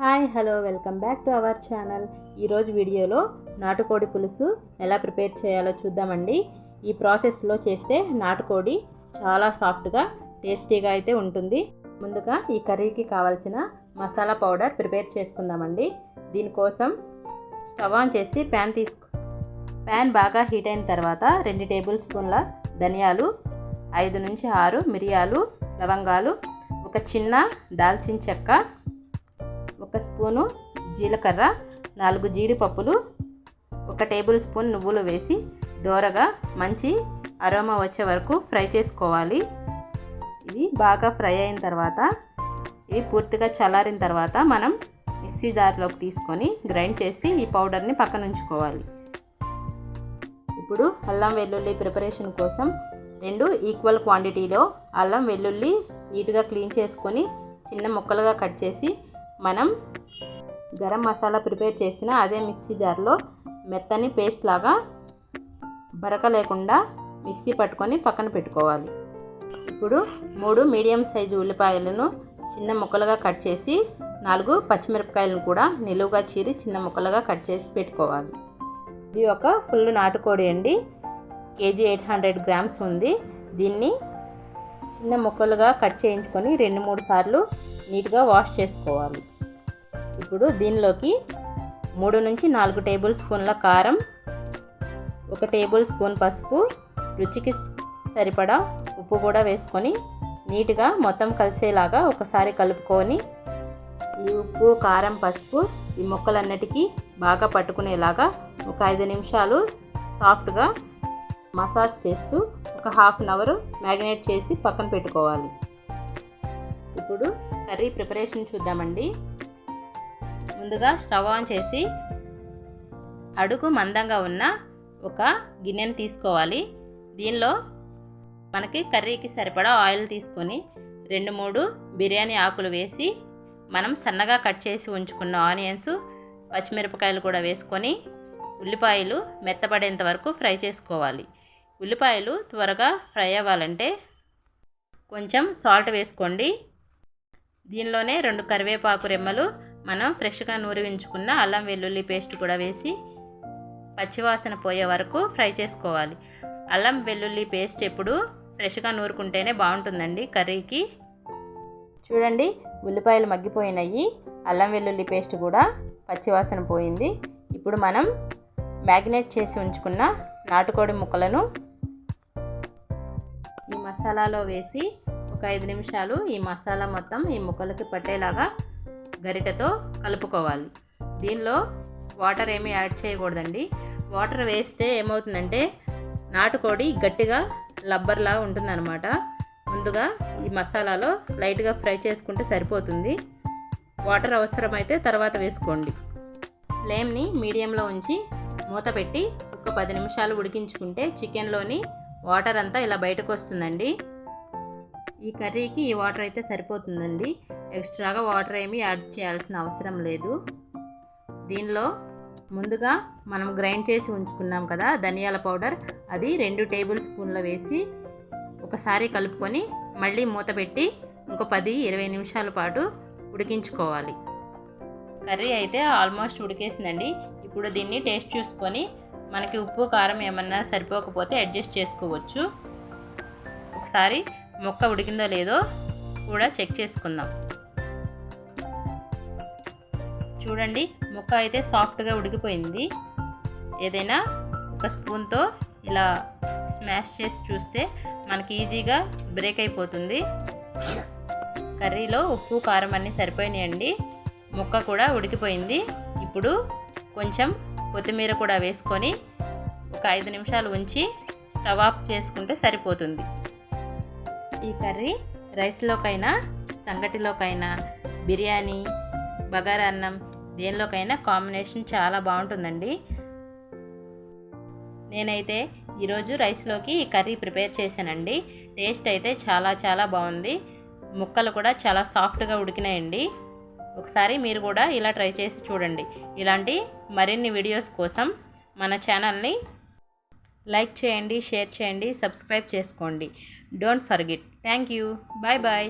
Hi hello welcome back to our channel. ఈరోజు వీడియోలో నాటుకోడి పులుసు ఎలా ప్రిపేర్ చేయాలో చూద్దామండి. ఈ ప్రాసెస్లో చేస్తే నాటుకోడి చాలా సాఫ్ట్గా టేస్టీగా అయితే ఉంటుంది. ముందుగా ఈ కర్రీకి కావాల్సిన మసాలా పౌడర్ ప్రిపేర్ చేసుకుందామండి. దీనికోసం స్టవ్ ఆన్ చేసి ప్యాన్ తీసుకు ప్యాన్ బాగా హీట్ అయిన తర్వాత రెండు టేబుల్ స్పూన్ల ధనియాలు ఐదు నుంచి ఆరు మిరియాలు లవంగాలు ఒక చిన్న దాల్చిన చెక్క ఒక స్పూను జీలకర్ర నాలుగు జీడిపప్పులు ఒక టేబుల్ స్పూన్ నువ్వులు వేసి దోరగా మంచి అరోమా వచ్చే వరకు ఫ్రై చేసుకోవాలి. ఇవి బాగా ఫ్రై అయిన తర్వాత ఇవి పూర్తిగా చల్లారిన తర్వాత మనం మిక్సీ జార్లోకి తీసుకొని గ్రైండ్ చేసి ఈ పౌడర్ని పక్కన ఉంచుకోవాలి. ఇప్పుడు అల్లం వెల్లుల్లి ప్రిపరేషన్ కోసం రెండు ఈక్వల్ క్వాంటిటీలో అల్లం వెల్లుల్లి నీట్గా క్లీన్ చేసుకొని చిన్న ముక్కలుగా కట్ చేసి మనం గరం మసాలా ప్రిపేర్ చేసిన అదే మిక్సీ జార్లో మెత్తని పేస్ట్ లాగా బరక లేకుండా మిక్సీ పట్టుకొని పక్కన పెట్టుకోవాలి. ఇప్పుడు మూడు మీడియం సైజు ఉల్లిపాయలను చిన్న ముక్కలుగా కట్ చేసి నాలుగు పచ్చిమిరపకాయలను కూడా నిలువుగా చీరి చిన్న ముక్కలుగా కట్ చేసి పెట్టుకోవాలి. ఇది ఒక ఫుల్ నాటుకోడి అండి. కేజీ ఎయిట్ హండ్రెడ్ గ్రామ్స్ ఉంది. దీన్ని చిన్న ముక్కలుగా కట్ చేయించుకొని రెండు మూడు సార్లు నీట్గా వాష్ చేసుకోవాలి. ఇప్పుడు దీనిలోకి మూడు నుంచి నాలుగు టేబుల్ స్పూన్ల కారం ఒక టేబుల్ స్పూన్ పసుపు రుచికి సరిపడా ఉప్పు కూడా వేసుకొని నీట్గా మొత్తం కలిసేలాగా ఒకసారి కలుపుకొని ఈ ఉప్పు కారం పసుపు ఈ ముక్కలన్నిటికీ బాగా పట్టుకునేలాగా ఒక ఐదు నిమిషాలు సాఫ్ట్గా మసాజ్ చేస్తూ ఒక హాఫ్ అన్ అవర్ మ్యారినేట్ చేసి పక్కన పెట్టుకోవాలి. ఇప్పుడు కర్రీ ప్రిపరేషన్ చూద్దామండి. ముందుగా స్టవ్ ఆన్ చేసి అడుగు మందంగా ఉన్న ఒక గిన్నెను తీసుకోవాలి. దీనిలో మనకి కర్రీకి సరిపడా ఆయిల్ తీసుకొని రెండు మూడు బిర్యానీ ఆకులు వేసి మనం సన్నగా కట్ చేసి ఉంచుకున్న ఆనియన్స్ పచ్చిమిరపకాయలు కూడా వేసుకొని ఉల్లిపాయలు మెత్తపడేంత వరకు ఫ్రై చేసుకోవాలి. ఉల్లిపాయలు త్వరగా ఫ్రై అవ్వాలంటే కొంచెం సాల్ట్ వేసుకోండి. దీనిలోనే రెండు కరివేపాకు రెమ్మలు మనం ఫ్రెష్గా నూరి ఉంచుకున్న అల్లం వెల్లుల్లి పేస్ట్ కూడా వేసి పచ్చివాసన పోయే వరకు ఫ్రై చేసుకోవాలి. అల్లం వెల్లుల్లి పేస్ట్ ఎప్పుడు ఫ్రెష్గా నూరుకుంటేనే బాగుంటుందండి కర్రీకి. చూడండి ఉల్లిపాయలు మగ్గిపోయినాయి. అల్లం వెల్లుల్లి పేస్ట్ కూడా పచ్చివాసన పోయింది. ఇప్పుడు మనం మ్యాగ్నేట్ చేసి ఉంచుకున్న నాటుకోడి ముక్కలను మసాలాలో వేసి ఒక ఐదు నిమిషాలు ఈ మసాలా మొత్తం ఈ ముక్కలకి పట్టేలాగా గరిటెతో కలుపుకోవాలి. దీనిలో వాటర్ ఏమీ యాడ్ చేయకూడదండి. వాటర్ వేస్తే ఏమవుతుందంటే నాటుకోడి గట్టిగా లబ్బర్లా ఉంటుందన్నమాట. ముందుగా ఈ మసాలాలో లైట్గా ఫ్రై చేసుకుంటే సరిపోతుంది. వాటర్ అవసరమైతే తర్వాత వేసుకోండి. ఫ్లేమ్ని మీడియంలో ఉంచి మూత పెట్టి ఒక పది నిమిషాలు ఉడికించుకుంటే చికెన్లోని వాటర్ అంతా ఇలా బయటకు వస్తుందండి ఈ కర్రీకి ఈ వాటర్ అయితే సరిపోతుందండి. ఎక్స్ట్రాగా వాటర్ ఏమీ యాడ్ చేయాల్సిన అవసరం లేదు. దీనిలో ముందుగా మనం గ్రైండ్ చేసి ఉంచుకున్నాం కదా ధనియాల పౌడర్. అది రెండు టేబుల్ స్పూన్ల వేసి ఒకసారి కలుపుకొని మళ్ళీ మూత పెట్టి ఇంకో పది ఇరవై నిమిషాల పాటు ఉడికించుకోవాలి. కర్రీ అయితే ఆల్మోస్ట్ ఉడికేసిందండి. ఇప్పుడు దీన్ని టేస్ట్ చూసుకొని మనకి ఉప్పు కారం ఏమన్నా సరిపోకపోతే అడ్జస్ట్ చేసుకోవచ్చు. ఒకసారి మొక్క ఉడికిందో లేదో కూడా చెక్ చేసుకుందాం. చూడండి ముక్క అయితే సాఫ్ట్గా ఉడికిపోయింది. ఏదైనా ఒక స్పూన్తో ఇలా స్మాష్ చేసి చూస్తే మనకి ఈజీగా బ్రేక్ అయిపోతుంది. కర్రీలో ఉప్పు కారం అన్నీ సరిపోయినాయండి. ముక్క కూడా ఉడికిపోయింది. ఇప్పుడు కొంచెం కొత్తిమీర కూడా వేసుకొని ఒక ఐదు నిమిషాలు ఉంచి స్టవ్ ఆఫ్ చేసుకుంటే సరిపోతుంది. ఈ కర్రీ రైస్లోకైనా సంగటిలోకైనా బిర్యానీ బగారా అన్నం దేనిలోకైనా కాంబినేషన్ చాలా బాగుంటుందండి. నేనైతే ఈరోజు రైస్లోకి ఈ కర్రీ ప్రిపేర్ చేశానండి. టేస్ట్ అయితే చాలా చాలా బాగుంది. ముక్కలు కూడా చాలా సాఫ్ట్గా ఉడికినాయండి. ఒకసారి మీరు కూడా ఇలా ట్రై చేసి చూడండి. ఇలాంటి మరిన్ని వీడియోస్ కోసం మన ఛానల్ని లైక్ చేయండి షేర్ చేయండి సబ్స్క్రైబ్ చేసుకోండి. Don't forget. Thank you. Bye bye.